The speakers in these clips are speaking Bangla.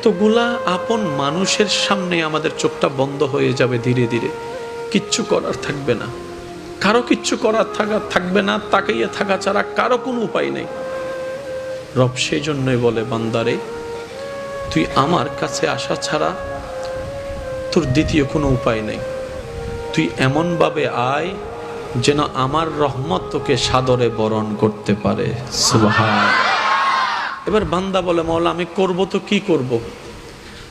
এতগুলা আপন মানুষের সামনে আমাদের চোখটা বন্ধ হয়ে যাবে ধীরে ধীরে। কিচ্ছু করার থাকবে না। কারও কিচ্ছু করার থাকা থাকবে না, তাকাইয়ে থাকা ছাড়া কারও কোনো উপায় নেই। রব সেই জন্যই বলে, বান্দারে, তুই আমার কাছে আসা ছাড়া তোর দ্বিতীয় কোনো উপায় নেই। তুই এমনভাবে আয় যেন আমার রহমত তোকে সাদরে বরণ করতে পারে। সুবহান। এবার বান্দা বলে মৌলা আমি করব তো কি করব?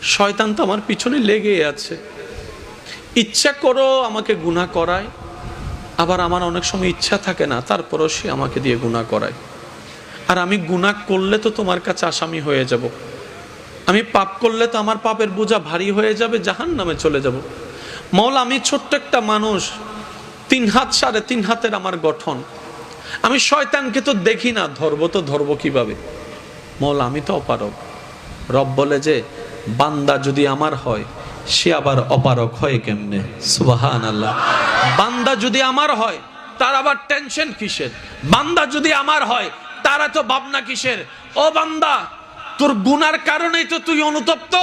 শয়তান তো আমার পিছনে লেগে আছে। ইচ্ছা করো আমাকে গুনাহ করায়, আবার আমার অনেক সময় ইচ্ছা থাকে না, তারপরও সে আমাকে দিয়ে গুনাহ করায়। আর আমি গুনাহ করলে তো তোমার কাছে আসামি হয়ে যাব। আমি পাপ করলে তো আমার পাপের বোঝা ভারী হয়ে যাবে জাহান নামে চলে যাব। মৌলা আমি ছোট্ট একটা মানুষ, তিন হাত সাড়ে তিন হাতের আমার গঠন। আমি শয়তানকে তো দেখি না, ধরবো তো ধরবো কীভাবে? মৌলা, আমি তো অপারক রব বলে যে, বান্দা যদি আমার হয়, সে আবার অপারক হয় কেমনে? সুবাহান আল্লাহ বান্দা যদি আমার হয়, তার আবার টেনশন কিসের? বান্দা যদি আমার হয়, তারা তো ভাবনা কিসের? ও বান্দা, তোর গুনার কারণেই তো তুই অনুতপ্ত।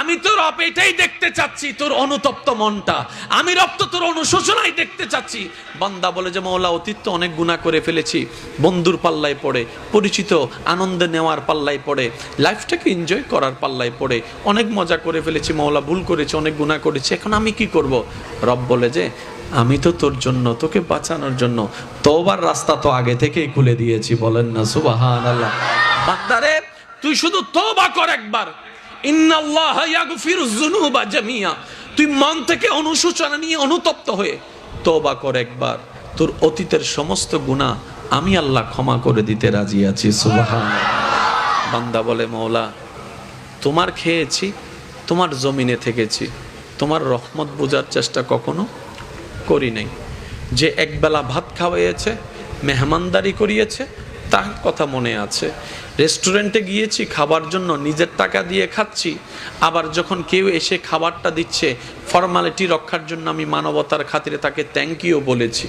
আমি তোর রব এটাই দেখতে চাচ্ছি, তোর অনুতপ্ত মনটা। আমি রব তো তোর অনুশোচনাই দেখতে চাচ্ছি। বান্দা বলে যে, মৌলা, অতীত তো অনেক গুণা করে ফেলেছি। বন্ধুর পাল্লায় পড়ে, পরিচিত আনন্দে নেওয়ার পাল্লায় পড়ে, লাইফটাকে এনজয় করার পাল্লায় পড়ে। অনেক মজা করে ফেলেছি, মৌলা, ভুল করেছি, অনেক গুণা করেছি। এখন আমি কি করব? রব বলে যে, আমি তো তোর জন্য, তোকে বাঁচানোর জন্য তোবার রাস্তা তো আগে থেকেই খুলে দিয়েছি। বলেন না সুবাহান আল্লাহ তুই শুধু তোবা কর একবার। জামিয়া। তুই মন থেকে অনুশোচনা নিয়ে অনুতপ্ত হয়ে তোবা কর একবার। তোর অতীতের সমস্ত গুনাহ আমি আল্লাহ ক্ষমা করে দিতে রাজি আছি সুবহান বান্দা বলে মৌলা তোমার খেয়েছি, তোমার জমিনে থেকেছি। তোমার রহমত বোঝার চেষ্টা কখনো করি নাই। যে একবেলা ভাত খাওয়াইয়েছে, মেহমানদারি করিয়েছে তার কথা মনে আছে। রেস্টুরেন্টে গিয়েছি, খাবার জন্য নিজের টাকা দিয়ে খাচ্ছি। আবার যখন কেউ এসে খাবারটা দিচ্ছে, ফর্মালিটি রক্ষার জন্য আমি মানবতার খাতিরে তাকে থ্যাংক ইউ বলেছি।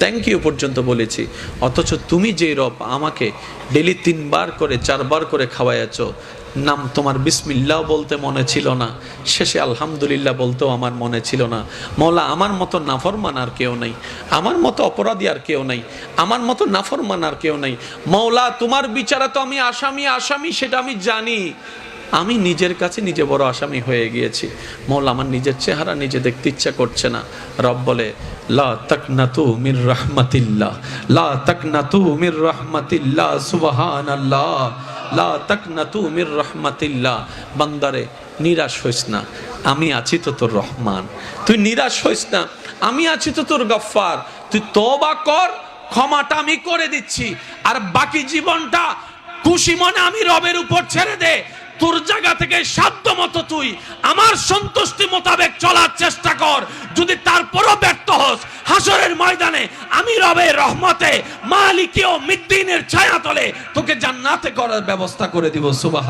থ্যাংক ইউ পর্যন্ত বলেছি। অথচ তুমি যে রব আমাকে ডেলি তিনবার করে, চারবার করে খাওয়াইয়াছ নাম তোমার বিসমিল্লাহ বলতে মনে ছিল না। শেষে আলহামদুলিল্লাহ বলতেও আমার মনে ছিল না। মৌলা, আমার মতো নাফরমান আর কেউ নেই। আমার মতো অপরাধী আর কেউ নেই। আমার মতো নাফরমান আর কেউ নেই। মৌলা, তোমার বিচারে তো আমি আসামি আসামি, সেটা আমি জানি। আমি নিজের কাছে নিজে বড় আসামি হয়ে গিয়েছি। মৌলা আমার নিজের চেহারা নিজে দেখতে ইচ্ছা করছে না। রব বলে, লা মির লা মির লা মির নিরাশ হইস না, আমি আছি তো তোর রহমান। তুই নিরাশ হইস না, আমি আছি তো তোর গফফার। তুই তওবা কর, ক্ষমাটা আমি করে দিচ্ছি। আর বাকি জীবনটা খুশি মনে আমি রবের উপর ছেড়ে দে। তোর জায়গা থেকে সাধ্য মতো তুই আমার সন্তুষ্টি মোতাবেক চলার চেষ্টা কর। যদি তারপরও ব্যর্থ হস হাসরের ময়দানে আমি রবে রহমতে মালিকীয় মিদ্দিনের ছায়া তলে তোকে জান্নাতে করার ব্যবস্থা করে দিব সুবাহ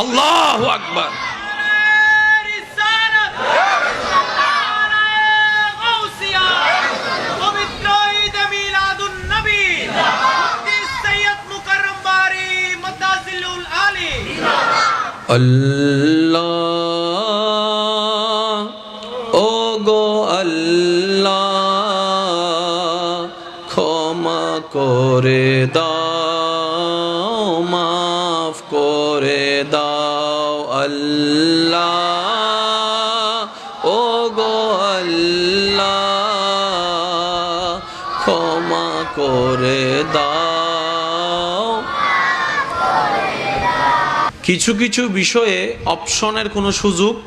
আল্লাহ আকবার। আল্লাহ ও গো আল্লাহ ক্ষমা করে দাও মাফ করে দাও আল্লাহ ও গো আল্লাহ ক্ষমা করে দাও কিছু কিছু বিষয়ে অপশনের কোনো সুযোগ?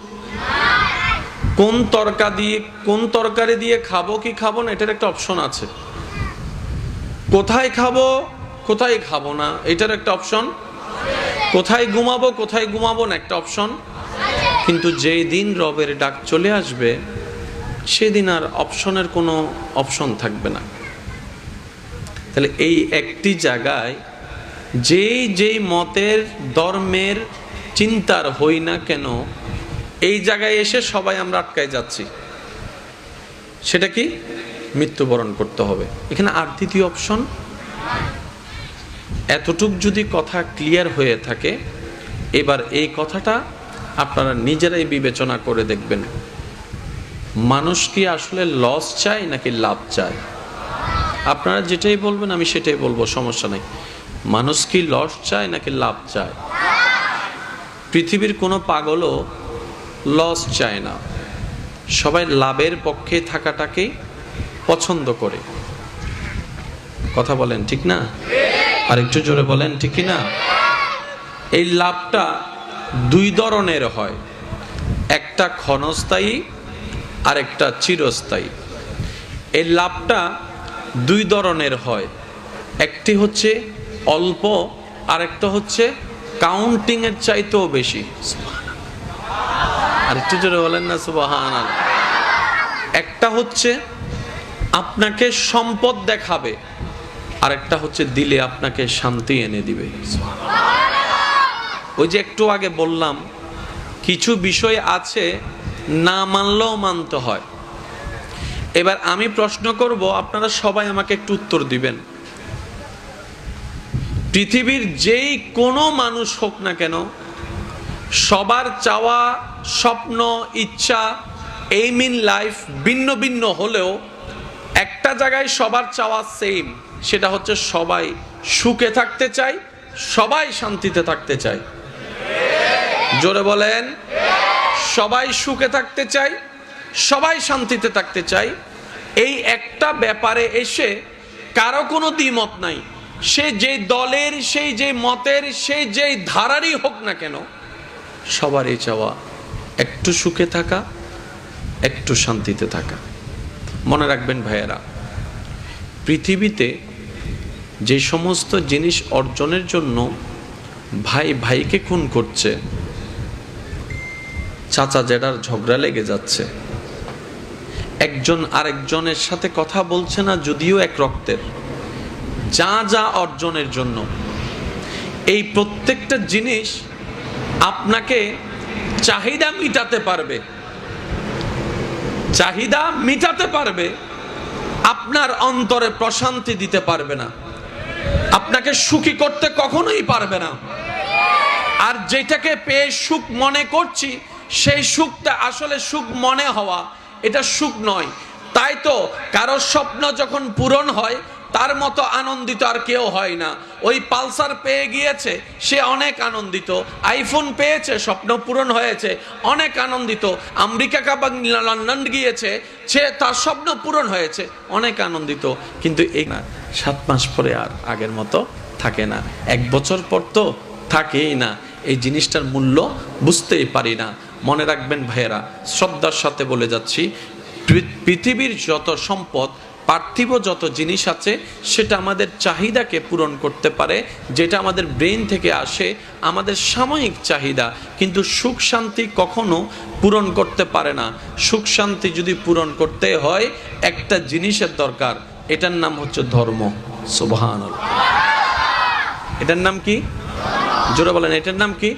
কোন তরকা দিয়ে, কোন তরকারি দিয়ে খাব, কি খাব না, এটার একটা অপশন আছে। কোথায় খাব কোথায় খাব না, এটার একটা অপশন। কোথায় ঘুমাবো কোথায় ঘুমাবো না, একটা অপশন। কিন্তু যেই দিন রবের ডাক চলে আসবে, সেদিন আর অপশনের কোনো অপশন থাকবে না। তাহলে এই একটি জায়গায় যেই যেই মতের, ধর্মের চিন্তার হই না কেন, এই জায়গায় এসে সবাই আমরা আটকায় যাচ্ছি। সেটা কি? মৃত্যুবরণ করতে হবে। এখানে আর দ্বিতীয় অপশন, এতটুক যদি কথা ক্লিয়ার হয়ে থাকে, এবার এই কথাটা আপনারা নিজেরাই বিবেচনা করে দেখবেন। মানুষ কি আসলে লস চায় নাকি লাভ চায়? আপনারা যেটাই বলবেন, আমি সেটাই বলব, সমস্যা নেই। মানুষ কি লস চায় নাকি লাভ চায়? পৃথিবীর কোনো পাগলও লস চায় না। সবাই লাভের পক্ষে থাকাটাকেই পছন্দ করে। কথা বলেন, ঠিক না? আর একটু জোরে বলেন, ঠিক না? এই লাভটা দুই ধরনের হয়। একটা ক্ষণস্থায়ী আর একটা চিরস্থায়ী। এই লাভটা দুই ধরনের হয়। একটি হচ্ছে অল্প আর একটা হচ্ছে কাউন্টিং এর চাইতেও বেশি। আর একটু জোরে বলেন না সুবাহান একটা হচ্ছে আপনাকে সম্পদ দেখাবে আর একটা হচ্ছে দিলে আপনাকে শান্তি এনে দিবে। ওই যে একটু আগে বললাম কিছু বিষয় আছে না মানলেও মানতে হয়। এবার আমি প্রশ্ন করব আপনারা সবাই আমাকে একটু উত্তর দিবেন। পৃথিবীর যেই কোনো মানুষ হোক না কেন, সবার চাওয়া, স্বপ্ন, ইচ্ছা এইম ইন লাইফ ভিন্ন ভিন্ন হলেও একটা জায়গায় সবার চাওয়া সেম সেটা হচ্ছে সবাই সুখে থাকতে চাই সবাই শান্তিতে থাকতে চায়। জোরে বলেন, সবাই সুখে থাকতে চাই সবাই শান্তিতে থাকতে চাই এই একটা ব্যাপারে এসে কারও কোনো দ্বিমত নাই। সে যে দলের সেই যে মতের সেই যে ধারারই হোক না কেন সবারই চাওয়া একটু সুখে থাকা, একটু শান্তিতে থাকা। মনে রাখবেন ভাইয়েরা, পৃথিবীতে যে সমস্ত জিনিস অর্জনের জন্য ভাই ভাইকে খুন করছে, চাচা জেডার ঝগড়া লেগে যাচ্ছে। একজন আরেকজনের সাথে কথা বলছে না, যদিও এক রক্তের। যা যা অর্জনের জন্য। এই প্রত্যেকটা জিনিস আপনাকে চাহিদা মিটাতে পারবে। চাহিদা মিটাতে পারবে, আপনার অন্তরে প্রশান্তি দিতে পারবে না। আপনাকে সুখী করতে কখনোই পারবে না। আর যেটাকে পেয়ে সুখ মনে করছি, সেই সুখটা আসলে সুখ মনে হওয়া, এটা সুখ নয়। তাই তো কারও স্বপ্ন যখন পূরণ হয় তার মতো আনন্দিত আর কেউ হয় না। ওই পালসার পেয়ে গিয়েছে, সে অনেক আনন্দিত। আইফোন পেয়েছে, স্বপ্ন পূরণ হয়েছে, অনেক আনন্দিত। আমেরিকা বা লন্ডন গিয়েছে, সে তার স্বপ্ন পূরণ হয়েছে, অনেক আনন্দিত। কিন্তু এই না, সাত মাস পরে আর আগের মতো থাকে না। এক বছর পর তো থাকেই না। এই জিনিসটার মূল্য বুঝতেই পারি না। মনে রাখবেন ভাইয়েরা, শ্রদ্ধার সাথে বলে যাচ্ছি পৃথিবীর যত সম্পদ পার্থিব যত জিনিস আছে, সেটা আমাদের চাহিদাকে পূরণ করতে পারে, যেটা আমাদের ব্রেন থেকে আসে, আমাদের সাময়িক চাহিদা। কিন্তু সুখ শান্তি কখনো পূরণ করতে পারে না। সুখ শান্তি যদি পূরণ করতে হয়, একটা জিনিসের দরকার, এটার নাম হচ্ছে ধর্ম। সুবহান এটার নাম কি? জোরে বলেন, এটার নাম কি?